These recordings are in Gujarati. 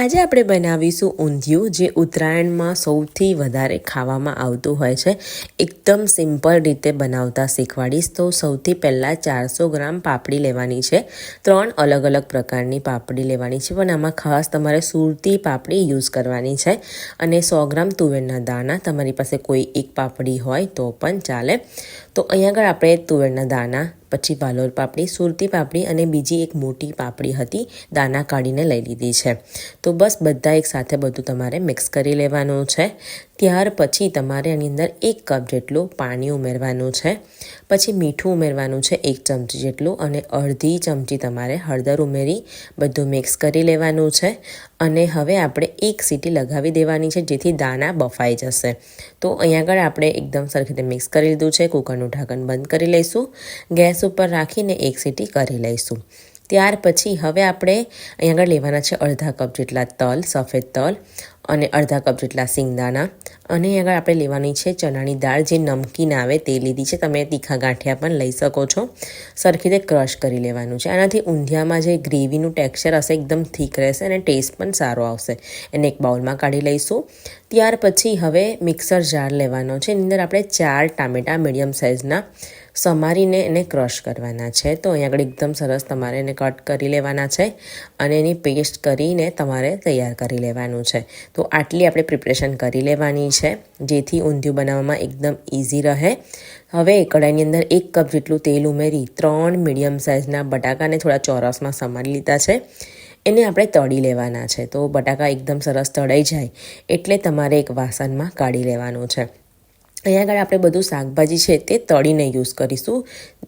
આજે આપણે બનાવીશું ઊંધિયું, જે ઉત્તરાયણમાં સૌથી વધારે ખાવામાં આવતું હોય છે. એકદમ સિમ્પલ રીતે બનાવતા શીખવાડીશ તો સૌથી પહેલાં ચારસો ગ્રામ પાપડી લેવાની છે. ત્રણ અલગ અલગ પ્રકારની પાપડી લેવાની છે, પણ આમાં ખાસ તમારે સુરતી પાપડી યુઝ કરવાની છે. અને સો ગ્રામ તુવેરના દાણા, તમારી પાસે કોઈ એક પાપડી હોય તો પણ ચાલે. તો અહીં આગળ આપણે તુવેરના દાણા પછી વાલોર પાપડી, સુરતી પાપડી અને બીજી એક મોટી પાપડી હતી, દાના કાઢીને લઈ લીધી છે. તો બસ બધા એક સાથે બધું તમારે મિક્સ કરી લેવાનું છે. ત્યાર પછી તમારે એની અંદર એક કપ જેટલું પાણી ઉમેરવાનું છે. પછી મીઠું ઉમેરવાનું છે એક ચમચી જેટલું અને અડધી ચમચી તમારે હળદર ઉમેરી બધું મિક્સ કરી લેવાનું છે. અને હવે આપણે એક સીટી લગાવી દેવાની છે જેથી દાણા બફાઈ જશે. તો અહીંયા આગળ આપણે એકદમ સરખી રીતે મિક્સ કરી લીધું છે. કુકરનું ઢાંકણ બંધ કરી લઈશું. ગેસ ઉપર રાખીને એક સીટી કરી લઈશું. ત્યાર પછી હવે આપણે અહીં આગળ લેવાના છે અડધા કપ જેટલા તલ, સફેદ તલ અને અડધા કપ જેટલા સિંગદાણા. અને અહીં આગળ આપણે લેવાની છે ચણાની દાળ, જે નમકીન આવે તે લીધી છે. તમે તીખા ગાંઠિયા પણ લઈ શકો છો. સરખી રીતે ક્રશ કરી લેવાનું છે. આનાથી ઊંધિયામાં જે ગ્રેવીનું ટેક્સચર હશે એકદમ થીક રહેશે અને ટેસ્ટ પણ સારો આવશે. એને એક બાઉલમાં કાઢી લઈશું. ત્યાર પછી હવે મિક્સર જાર લેવાનો છે. એની અંદર આપણે ચાર ટામેટાં મીડિયમ સાઇઝના સમારીને એને ક્રશ કરવાના છે. તો અહીં આગળ એકદમ સરસ તમારે એને કટ કરી લેવાના છે અને એની પેસ્ટ કરીને તમારે તૈયાર કરી લેવાનું છે. તો આટલી આપણે પ્રિપરેશન કરી લેવાની છે, જેથી ઊંધિયું બનાવવામાં એકદમ ઇઝી રહે. હવે કઢાઈની અંદર એક કપ જેટલું તેલ ઉમેરી ત્રણ મીડિયમ સાઇઝના બટાકાને થોડા ચોરસમાં સમારી લીધા છે. એને આપણે તળી લેવાના છે. તો બટાકા એકદમ સરસ તળાઈ જાય એટલે તમારે એક વાસણમાં કાઢી લેવાનું છે. અહીંયા આગળ આપણે બધું શાકભાજી છે તે તળીને યુઝ કરીશું.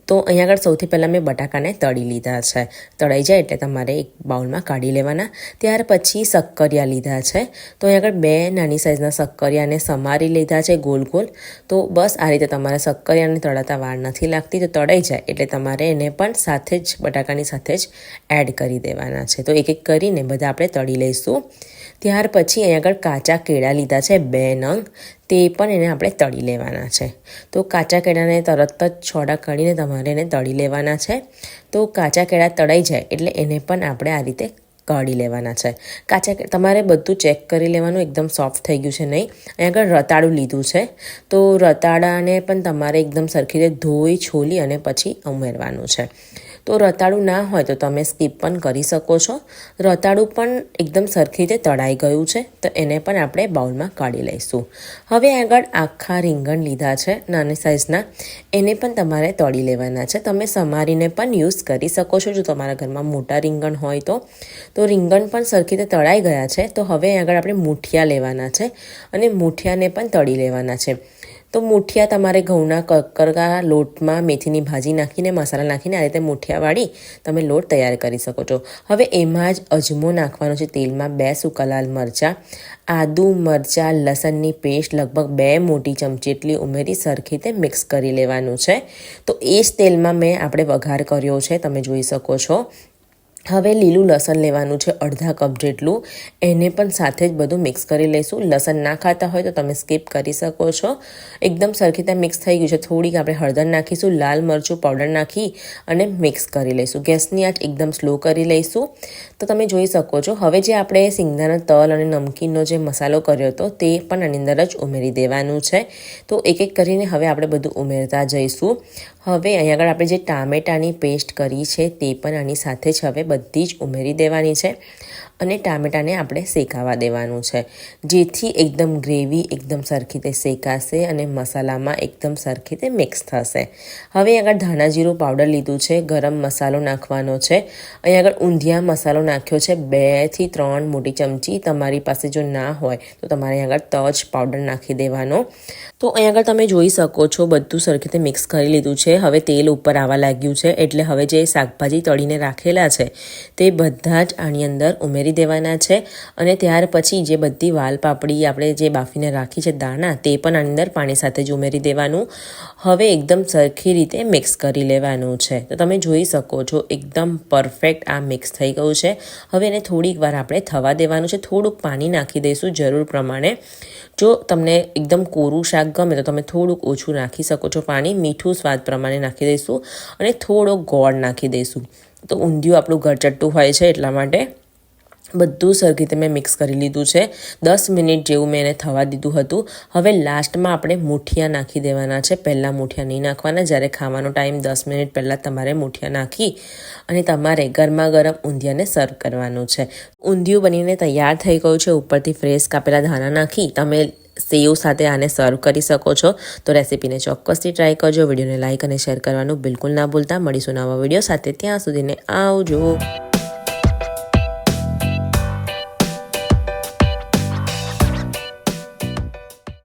તો અહીંયા આગળ સૌથી પહેલાં મેં બટાકાને તળી લીધા છે. તળાઈ જાય એટલે તમારે એક બાઉલમાં કાઢી લેવાના. ત્યાર પછી શક્કરિયા લીધા છે. તો અહીંયા આગળ બે નાની સાઇઝના શક્કરિયાને સમારી લીધા છે ગોલ ગોલ. તો બસ આ રીતે તમારે શક્કરિયાને તળાતા વાર નથી લાગતી. તો તળાઈ જાય એટલે તમારે એને પણ સાથે જ, બટાકાની સાથે જ એડ કરી દેવાના છે. તો એક એક કરીને બધા આપણે તળી લઈશું. ત્યાર પછી અહીં આગળ કાચા કેળા લીધા છે, બે નંગ. તે પણ એને આપણે તળી લેવાના છે. તો કાચા કેળાને તરત જ છોડા કાઢીને તમારે એને તળી લેવાના છે. તો કાચા કેળા તળાઈ જાય એટલે એને પણ આપણે આ રીતે કાઢી લેવાના છે. કાચા તમારે બધું ચેક કરી લેવાનું, એકદમ સોફ્ટ થઈ ગયું છે નહીં. અહીં આગળ રતાળું લીધું છે. તો રતાળાને પણ તમારે એકદમ સરખી રીતે ધોઈ, છોલી અને પછી ઉમેરવાનું છે. તો રતાળું ના હોય તો તમે સ્કીપ પણ કરી શકો છો. રતાળું પણ એકદમ સરખી રીતે તળાઈ ગયું છે, તો એને પણ આપણે બાઉલમાં કાઢી લઈશું. હવે આગળ આખા રીંગણ લીધા છે, નાની સાઇઝના એને પણ તમારે તળી લેવાના છે. તમે સમારીને પણ યુઝ કરી શકો છો, જો તમારા ઘરમાં મોટા રીંગણ હોય તો. તો રીંગણ પણ સરખી રીતે તળાઈ ગયા છે, તો હવે આગળ આપણે મૂઠિયા લેવાના છે અને મૂઠિયાને પણ તળી લેવાના છે. તો મૂઠિયા તમારે ઘઉંના કકરગા લોટમાં મેથીની ભાજી નાખીને, મસાલા નાખીને આ રીતે મૂઠિયા વાળી તમે લોટ તૈયાર કરી શકો છો. હવે એમાં જ અજમો નાખવાનો છે તેલમાં બે સૂકા લાલ મરચાં, આદુ મરચાં, લસણની પેસ્ટ લગભગ બે મોટી ચમચી એટલી ઉમેરી સરખી રીતે મિક્સ કરી લેવાનું છે. તો એ જ તેલમાં મેં આપણે વઘાર કર્યો છે, તમે જોઈ શકો છો. હવે લીલું લસણ લેવાનું છે અડધા કપ જેટલું. એને પણ સાથે જ બધું મિક્સ કરી લઈશું. લસણ ના ખાતા હોય તો તમે સ્કીપ કરી શકો છો. એકદમ સરખી રીતે મિક્સ થઈ ગયું છે. થોડીક આપણે હળદર નાખીશું, લાલ મરચું પાવડર નાખી અને મિક્સ કરી લઈશું. ગેસની આંચ એકદમ સ્લો કરી લઈશું. તો તમે જોઈ શકો છો. હવે જે આપણે સિંગદાણા તલ અને નમકીનનો જે મસાલો કર્યો હતો, તે પણ આની અંદર જ ઉમેરી દેવાનું છે. તો એક એક કરીને હવે આપણે બધું ઉમેરતા જઈશું. હવે અહીં આગળ આપણે જે ટામેટાની પેસ્ટ કરી છે, તે પણ આની સાથે જ હવે બધી જ ઉમેરી દેવાની છે અને ટામેટાને આપણે શેકાવા દેવાનું છે. જેથી એકદમ ગ્રેવી, એકદમ સરખી રીતે શેકાશે અને મસાલામાં એકદમ સરખી રીતે મિક્સ થશે. હવે આગળ ધાણા જીરું પાવડર લીધું છે, ગરમ મસાલો નાખવાનો છે. અહીં આગળ ઊંધિયા મસાલો નાખ્યો છે બેથી ત્રણ મોટી ચમચી તમારી પાસે જો ના હોય તો તમારે આગળ તજ પાવડર નાખી દેવાનો. તો અહીં આગળ તમે જોઈ શકો છો, બધું સરખી રીતે મિક્સ કરી લીધું છે. હવે તેલ ઉપર આવવા લાગ્યું છે, એટલે હવે જે શાકભાજી તળીને રાખેલા છે તે બધા જ આની અંદર ઉમેરી દેવાના છે. અને ત્યાર પછી જે બધી વાલ પાપડી આપણે જે બાફીને રાખી છે દાણા, તે પણ આની અંદર પાણી સાથે જ ઉમેરી દેવાનું. હવે એકદમ સરખી રીતે મિક્સ કરી લેવાનું છે. તો તમે જોઈ શકો છો, એકદમ પરફેક્ટ આ મિક્સ થઈ ગયું છે. હવે એને થોડીક વાર આપણે થવા દેવાનું છે. થોડુંક પાણી નાખી દઈશું જરૂર પ્રમાણે. જો તમને એકદમ કોરું શાક ગમે તો તમે થોડુંક ઓછું નાખી શકો છો પાણી. મીઠું સ્વાદ પ્રમાણે નાખી દઈશું અને થોડો ગોળ નાખી દઈશું. તો ઊંધિયું આપણું ઘરચટ્ટું હોય છે એટલા માટે બધું સરખી રીતે મેં મિક્સ કરી લીધું છે. દસ મિનિટ જેવું મેં એને થવા દીધું હતું. હવે લાસ્ટમાં આપણે મૂઠિયા નાખી દેવાના છે. પહેલાં મૂઠિયા નહીં નાખવાના. જ્યારે ખાવાનો ટાઈમ દસ મિનિટ પહેલાં તમારે મૂઠિયા નાખી અને તમારે ગરમા ગરમ ઊંધિયાને સર્વ કરવાનું છે. ઊંધિયું બનીને તૈયાર થઈ ગયું છે. ઉપરથી ફ્રેશ કાપેલા ધાણા નાખી. તમે સેવ સાથે આને સર્વ કરી શકો છો. તો રેસીપીને ચોક્કસથી ટ્રાય કરજો. વિડીયોને લાઇક અને શેર કરવાનું બિલકુલ ના ભૂલતા. મળીશું નવા વીડિયો સાથે. ત્યાં સુધીને આવજો.